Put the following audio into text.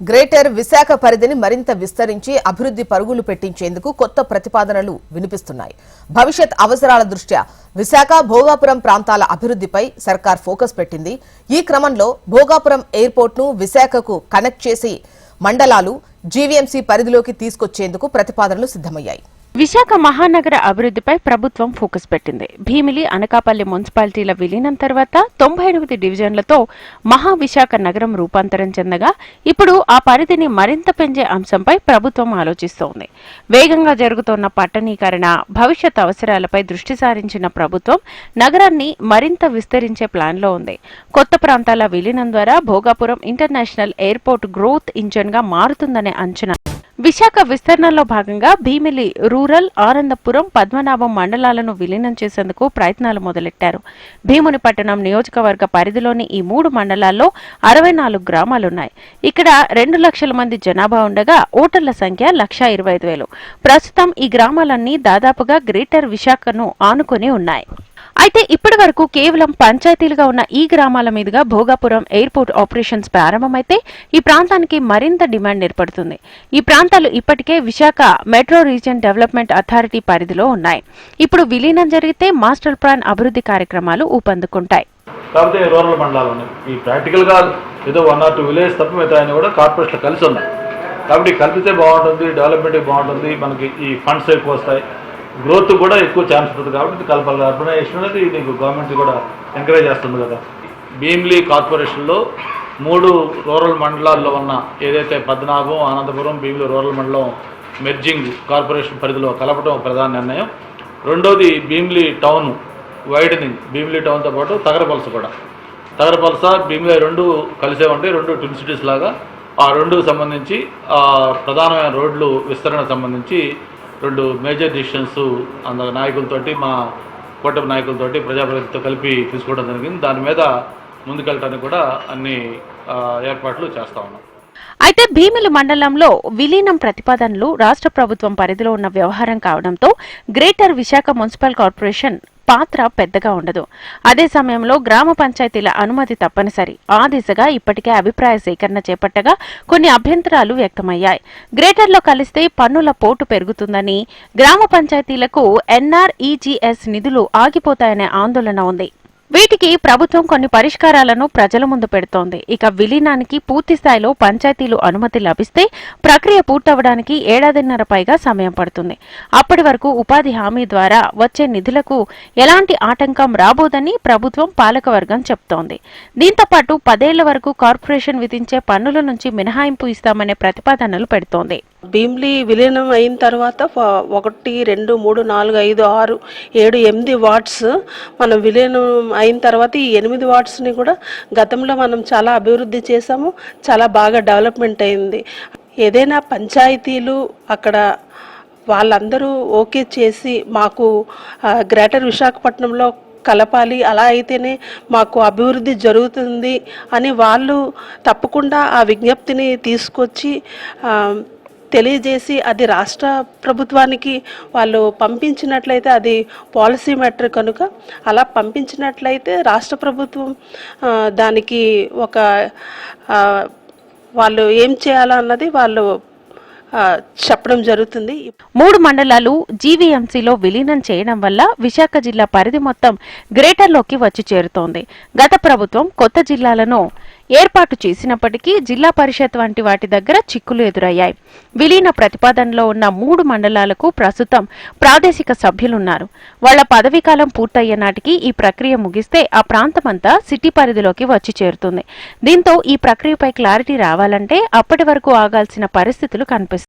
Greater Visakha పరిధిని మరింత విస్తరించి అభివృద్ధి పరుగులు పెట్టించేందుకు కొత్త ప్రతిపాదనలు వినిపిస్తున్నాయి. భవిష్యత్ అవసరాల దృష్ట్యా విశాఖ భోగాపురం ప్రాంతాల అభివృద్ధిపై సర్కార్ ఫోకస్ పెట్టింది. ఈ క్రమంలో భోగాపురం ఎయిర్పోర్ట్ను విశాఖకు కనెక్ట్ చేసి మండలాలు జీవీఎంసీ పరిధిలోకి తీసుకొచ్చేందుకు ప్రతిపాదనలు సిద్ధమయ్యాయి. విశాఖ మహానగర అభివృద్ధిపై ప్రభుత్వం ఫోకస్ పెట్టింది. భీమిలి అనకాపల్లి మున్సిపాలిటీల విలీనం తర్వాత తొంభై ఎనిమిది డివిజన్లతో మహా విశాఖ నగరం రూపాంతరం చెందగా ఇప్పుడు ఆ పరిధిని మరింత పెంచే అంశంపై ప్రభుత్వం ఆలోచిస్తోంది. వేగంగా జరుగుతోన్న పట్టణీకరణ భవిష్యత్ అవసరాలపై దృష్టి సారించిన ప్రభుత్వం నగరాన్ని మరింత విస్తరించే ప్లాన్లో ఉంది. కొత్త ప్రాంతాల విలీనం ద్వారా భోగాపురం ఇంటర్నేషనల్ ఎయిర్పోర్ట్ గ్రోత్ ఇంజన్గా మారుతుందనే అంచనా విశాఖ విస్తరణలో భాగంగా భీమిలి రూరల్ ఆనందపురం పద్మనాభం మండలాలను విలీనం చేసేందుకు ప్రయత్నాలు మొదలెట్టారు. భీముని పట్టణం నియోజకవర్గ పరిధిలోని ఈ మూడు మండలాల్లో అరవై నాలుగు గ్రామాలున్నాయి. ఇక్కడ రెండు లక్షల మంది జనాభా ఉండగా ఓటర్ల సంఖ్య లక్ష ఇరవై ఐదు వేలు. ప్రస్తుతం ఈ గ్రామాలన్నీ దాదాపుగా గ్రేటర్ విశాఖను ఆనుకొని ఉన్నాయి. అయితే ఇప్పటి వరకు కేవలం పంచాయతీలుగా ఉన్న ఈ గ్రామాల మీదుగా భోగాపురం ఎయిర్పోర్ట్ ఆపరేషన్స్ ప్రారంభమైతే ఈ ప్రాంతానికి మరింత డిమాండ్ ఏర్పడుతుంది. ఈ ప్రాంతాలు ఇప్పటికే Visakha metro region development authority పరిధిలో ఉన్నాయి. ఇప్పుడు విలీనం జరిగితే మాస్టర్ ప్లాన్ అభివృద్ధి కార్యక్రమాలు ఊపందుకుంటాయి. కాకపోతే రూరల్ మండలాలు ఉన్నాయి ఈ ప్రాక్టికల్గా ఏదో వన్ ఆర్ టూ విలేజ్ తప్ప మిగతా కూడా కార్పొరేషన్లో కలిసి ఉన్నాయి. కాబట్టి కలిపితే బాగుంటుంది డెవలప్మెంట్ బాగుంటుంది మనకి ఈ ఫండ్స్ ఎక్కువ వస్తాయి. గ్రోత్ కూడా ఎక్కువ ఛాన్స్ ఉంటుంది కాబట్టి ఇది కలపాలి అర్బనైజేషన్ అనేది నీకు గవర్నమెంట్ కూడా ఎంకరేజ్ చేస్తుంది కదా. భీమ్లీ కార్పొరేషన్లో మూడు రూరల్ మండలాల్లో ఉన్న ఏదైతే పద్మనాభం ఆనందపురం భీమిలి రూరల్ మండలం మెర్జింగ్ కార్పొరేషన్ పరిధిలో కలపడం ప్రధాన నిర్ణయం. రెండోది భీమిలి టౌన్ వైడనింగ్ భీమిలి టౌన్తో పాటు తగరపలస కూడా. తగరపలస భీమిలి రెండు కలిసే ఉంటాయి రెండు ట్విన్ సిటీస్ లాగా. ఆ రెండు సంబంధించి ప్రధానమైన రోడ్లు విస్తరణ సంబంధించి రెండు మేజర్ డిసిషన్స్ అంద నాయకులతోటి మా కూటమి నాయకులతోటి ప్రజాప్రతినిధితో కలిపి తీసుకోవడం జరిగింది. దాని మీద ముందుకెళ్ళటానికి కూడా అన్ని ఏర్పాట్లు చేస్తా ఉన్నాం. అయితే భీమిలి మండలంలో విలీనం ప్రతిపాదనలు రాష్ట్ర ప్రభుత్వం పరిధిలో ఉన్న వ్యవహారం కావడంతో గ్రేటర్ విశాఖ మున్సిపల్ కార్పొరేషన్ పాత్ర పెద్దగా ఉండదు. అదే సమయంలో గ్రామ పంచాయతీల అనుమతి తప్పనిసరి. ఆ దిశగా ఇప్పటికే అభిప్రాయ సేకరణ చేపట్టగా కొన్ని అభ్యంతరాలు వ్యక్తమయ్యాయి. గ్రేటర్లో కలిస్తే పన్నుల పోటు పెరుగుతుందని గ్రామ పంచాయతీలకు ఎన్ఆర్ఈజీఎస్ నిధులు ఆగిపోతాయనే ఆందోళన ఉంది. వీటికి ప్రభుత్వం కొన్ని పరిష్కారాలను ప్రజల ముందు పెడుతోంది. ఇక విలీనానికి పూర్తి స్థాయిలో పంచాయతీలు అనుమతి లభిస్తే ప్రక్రియ పూర్తవడానికి ఏడాదిన్నర పైగా సమయం పడుతుంది. అప్పటి వరకు ఉపాధి హామీ ద్వారా వచ్చే నిధులకు ఎలాంటి ఆటంకం రాబోదని ప్రభుత్వం పాలకవర్గం చెప్తోంది. దీంతో పాటు పదేళ్ళ వరకు కార్పొరేషన్ విధించే పన్నుల నుంచి మినహాయింపు ఇస్తామనే ప్రతిపాదనలు పెడుతోంది. భీమ్లీ విలీనం అయిన తర్వాత ఒకటి రెండు మూడు నాలుగు ఐదు ఆరు ఏడు ఎనిమిది వార్డ్స్ మనం విలీనం అయిన తర్వాత ఈ ఎనిమిది వార్డ్స్ని కూడా గతంలో మనం చాలా అభివృద్ధి చేసాము చాలా బాగా డెవలప్మెంట్ అయింది. ఏదైనా పంచాయతీలు అక్కడ వాళ్ళందరూ ఓకే చేసి మాకు గ్రేటర్ విశాఖపట్నంలో కలపాలి అలా అయితేనే మాకు అభివృద్ధి జరుగుతుంది అని వాళ్ళు తప్పకుండా ఆ విజ్ఞప్తిని తీసుకొచ్చి తెలియజేసి అది రాష్ట్ర ప్రభుత్వానికి వాళ్ళు పంపించినట్లయితే అది పాలసీ మ్యాటర్ కనుక అలా పంపించినట్లయితే రాష్ట్ర ప్రభుత్వం దానికి ఒక వాళ్ళు ఏం చేయాలన్నది వాళ్ళు చెప్పడం జరుగుతుంది. మూడు మండలాలు జీవీఎంసీలో విలీనం చేయడం వల్ల విశాఖ జిల్లా పరిధి మొత్తం గ్రేటర్లోకి వచ్చి చేరుతోంది. గత ప్రభుత్వం కొత్త జిల్లాలను ఏర్పాటు చేసినప్పటికీ జిల్లా పరిషత్ వంటి వాటి దగ్గర చిక్కులు ఎదురయ్యాయి. విలీన ప్రతిపాదనలో ఉన్న మూడు మండలాలకు ప్రస్తుతం ప్రాదేశిక సభ్యులున్నారు. వాళ్ళ పదవీకాలం పూర్తయ్యే నాటికి ఈ ప్రక్రియ ముగిస్తే ఆ ప్రాంతమంతా సిటీ పరిధిలోకి వచ్చి చేరుతుంది. దీంతో ఈ ప్రక్రియపై క్లారిటీ రావాలంటే అప్పటి వరకు ఆగాల్సిన పరిస్థితులు కనిపిస్తాయి.